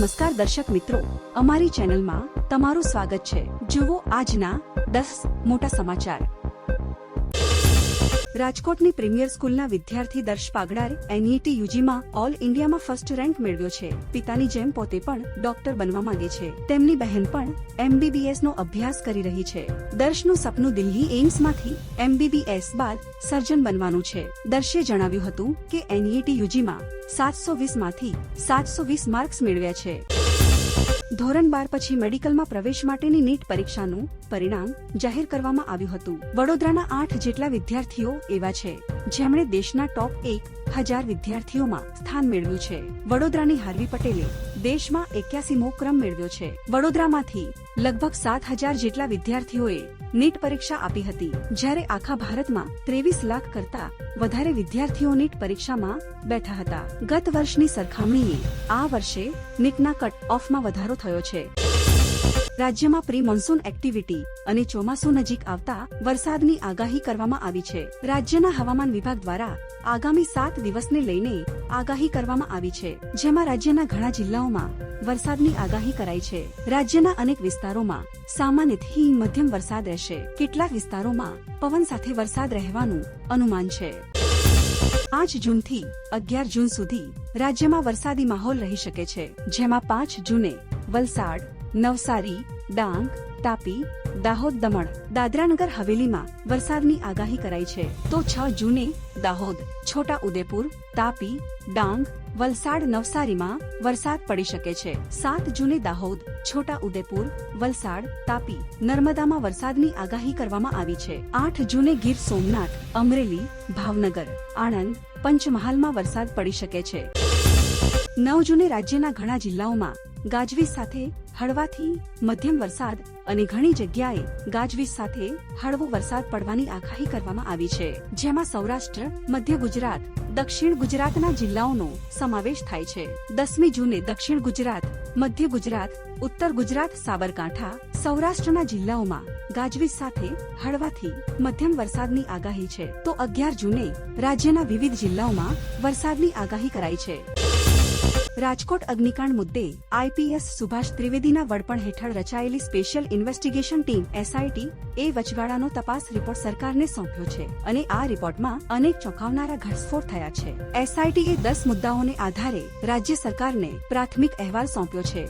નમસ્કાર દર્શક મિત્રો. અમારી ચેનલમાં તમારું સ્વાગત છે. જુઓ આજના દસ મોટા સમાચાર. રાજકોટની પ્રીમિયર સ્કૂલના વિદ્યાર્થી દર્શ પાગડારે એનઈટી યુજીમાં ઓલ ઇન્ડિયામાં ફર્સ્ટ રેન્ક મેળવ્યો છે. પિતાની જેમ પોતે પણ ડોક્ટર બનવા માંગે છે. તેમની બહેન પણ એમબીબીએસ નો અભ્યાસ કરી રહી છે. દર્શનું સપનું દિલ્હી એમ્સમાંથી એમબીબીએસ બાદ સર્જન બનવાનું છે. દર્શે જણાવ્યું હતું કે એનઈટી યુજીમાં સાતસો વીસમાંથી સાતસો વીસ માર્ક્સ મેળવ્યા છે. ધોરણ બાર પછી મેડિકલમાં પ્રવેશ માટેની નીટ પરીક્ષાનું પરિણામ જાહેર કરવામાં આવ્યું હતું. વડોદરાના આઠ જેટલા વિદ્યાર્થીઓ એવા છે, જેમણે દેશના ટોપ એક હજાર વિદ્યાર્થીઓમાં સ્થાન મેળવ્યું છે. વડોદરાની હાર્વી પટેલે દેશમાં એક્યાસીમો ક્રમ મેળવ્યો છે. વડોદરામાંથી લગભગ સાત હજાર જેટલા વિદ્યાર્થીઓએ નીટ પરીક્ષા આપી હતી. જ્યારે આખા ભારતમાં ત્રેવીસ લાખ કરતા વધારે વિદ્યાર્થીઓ નીટ પરીક્ષામાં બેઠા હતા. ગત વર્ષની સરખામણીએ આ વર્ષે નીટના કટ ઓફમાં વધારો થયો છે. રાજ્યમાં પ્રી મોન્સૂન એક્ટિવિટી અને ચોમાસું નજીક આવતા વરસાદની આગાહી કરવામાં આવી છે. રાજ્યના હવામાન વિભાગ દ્વારા આગામી સાત દિવસને લઈને આગાહી કરવામાં આવી છે, જેમાં રાજ્યના ઘણા જિલ્લાઓમાં વરસાદની આગાહી કરાઈ છે. રાજ્યના અનેક વિસ્તારોમાં સામાન્યથી મધ્યમ વરસાદ રહેશે. કેટલાક વિસ્તારોમાં પવન સાથે વરસાદ રહેવાનું અનુમાન છે. પાંચ જૂનથી અગિયાર જૂન સુધી રાજ્યમાં વરસાદી માહોલ રહી શકે છે, જેમાં પાંચ જૂને વલસાડ નવસારી, ડાંગ, તાપી, દાહોદ, દમણ. દાદરાનગર, હવેલીમાં વરસાદની આગાહી કરાઈ છે. તો છ જૂને દાહોદ, છોટા ઉદેપુર, તાપી, ડાંગ, વલસાડ, નવસારીમાં વરસાદ પડી શકે છે. સાત જૂને દાહોદ, છોટા ઉદેપુર, વલસાડ, તાપી, નર્મદામાં વરસાદની આગાહી કરવામાં આવી છે. આઠ જૂને ગીર સોમનાથ, અમરેલી, ભાવનગર, આણંદ, પંચમહાલમાં વરસાદ પડી શકે છે. નવ જૂને રાજ્યના ઘણા જિલ્લાઓમાં ગાજવીજ સાથે હળવાથી મધ્યમ વરસાદ અને ઘણી જગ્યાએ ગાજવીજ સાથે હળવો વરસાદ પડવાની આગાહી કરવામાં આવી છે, જેમાં સૌરાષ્ટ્ર, મધ્ય ગુજરાત, દક્ષિણ ગુજરાતના જિલ્લાઓનો સમાવેશ થાય છે. દસમી જૂને દક્ષિણ ગુજરાત, મધ્ય ગુજરાત, ઉત્તર ગુજરાત, સાબરકાંઠા, સૌરાષ્ટ્રના જિલ્લાઓમાં ગાજવીજ સાથે હળવાથી મધ્યમ વરસાદની આગાહી છે. તો અગિયાર જૂને રાજ્યના વિવિધ જિલ્લાઓમાં વરસાદની આગાહી કરાઈ છે. રાજકોટ અગ્નિકાંડ મુદ્દે આઈપીએસ સુભાષ ત્રિવેદીના વડપણ હેઠળ રચાયેલી સ્પેશિયલ ઇન્વેસ્ટિગેશન ટીમ એસઆઈટી એ વચગાળાનો તપાસ રિપોર્ટ સરકારને સોંપ્યો છે અને આ રિપોર્ટમાં અનેક ચોંકાવનારા ઘટસ્ફોટ થયા છે. એસઆઈટીએ દસ મુદ્દાઓને આધારે રાજ્ય સરકારને પ્રાથમિક અહેવાલ સોંપ્યો છે.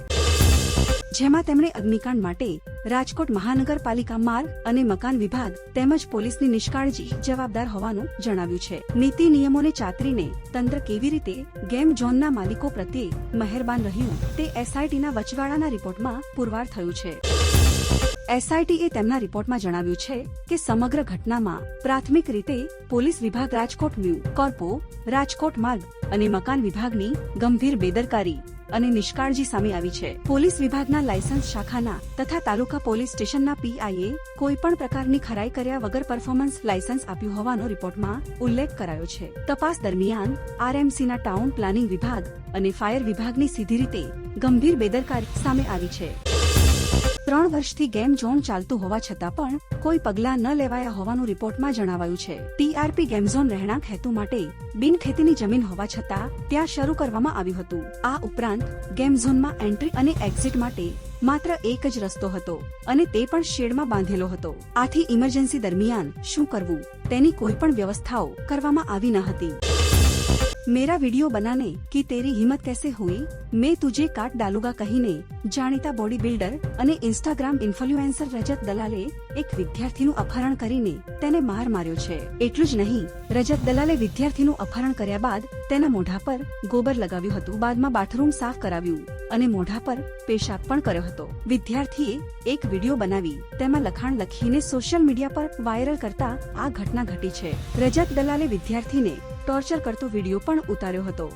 જેમાં તેમણે અગ્નિકાંડ માટે રાજકોટ મહાનગરપાલિકા માર્ગ અને મકાન વિભાગ તેમજ પોલીસની નિષ્કાળજી જવાબદાર હોવાનું જણાવ્યું છે. નીતિ નિયમોને ચાતરીને તંત્ર કેવી રીતે ગેમ ઝોનના માલિકો પ્રત્યે મહેરબાન રહ્યું તે એસઆઈટીના વચગાળાના રિપોર્ટમાં પુરવાર થયું છે. એસઆઈટીએ તેમના રિપોર્ટમાં જણાવ્યું છે કે સમગ્ર ઘટનામાં પ્રાથમિક રીતે પોલીસ વિભાગ રાજકોટ મ્યુ કોર્પો, રાજકોટ માર્ગ અને મકાન વિભાગની ગંભીર બેદરકારી અને નિષ્કાળજી સામે આવી છે. પોલીસ વિભાગના લાયસન્સ શાખાના તથા તાલુકા પોલીસ સ્ટેશનના પીઆઈએ કોઈ પણ પ્રકારની ખરાઈ કર્યા વગર પરફોર્મન્સ લાયસન્સ આપ્યું હોવાનો રિપોર્ટમાં ઉલ્લેખ કરાયો છે. તપાસ દરમિયાન આરએમસીના ટાઉન પ્લાનિંગ વિભાગ અને ફાયર વિભાગની સીધી રીતે ગંભીર બેદરકારી સામે આવી છે. ત્રણ વર્ષથી ગેમ ઝોન ચાલતું હોવા છતાં પણ કોઈ પગલાં ન લેવાયા હોવાનું રિપોર્ટમાં જણાવાયું છે. ટીઆરપી ગેમ ઝોન રહેણાંક હેતુ માટે બિન ખેતીની જમીન હોવા છતાં ત્યાં શરૂ કરવામાં આવ્યું હતું. આ ઉપરાંત, ગેમ ઝોનમાં એન્ટ્રી અને એક્ઝિટ માટે માત્ર એક જ રસ્તો હતો અને તે પણ શેડમાં બાંધેલો હતો. આથી ઇમરજન્સી દરમિયાન શું કરવું તેની કોઈ પણ વ્યવસ્થાઓ કરવામાં આવી ન હતી. मेरा वीडियो बनाने की तेरी हिम्मत कैसे हुई मैं तुझे काट डालूंगा કહીને જાણીતા બોડી બિલ્ડર અને ઇન્સ્ટાગ્રામ ઇન્ફ્લુએન્સર રજત દલાલે એક વિદ્યાર્થીનું અપહરણ કરીને તેને માર માર્યો છે એટલું જ નહીં રજત દલાલે વિદ્યાર્થીનું અપહરણ કર્યા બાદ તેના મોઢા પર ગોબર લગાવ્યું હતું બાદમાં બાથરૂમ સાફ કરાવ્યું અને મોઢા પર પેશાબ પણ કર્યો હતો વિદ્યાર્થીએ એક વિડીયો બનાવી તેમાં લખાણ લખીને સોશિયલ મીડિયા પર વાયરલ કરતા આ ઘટના ઘટી છે રજત દલાલે વિદ્યાર્થીને ટોર્ચર કરતો વીડિયો પણ ઉતાર્યો હતો.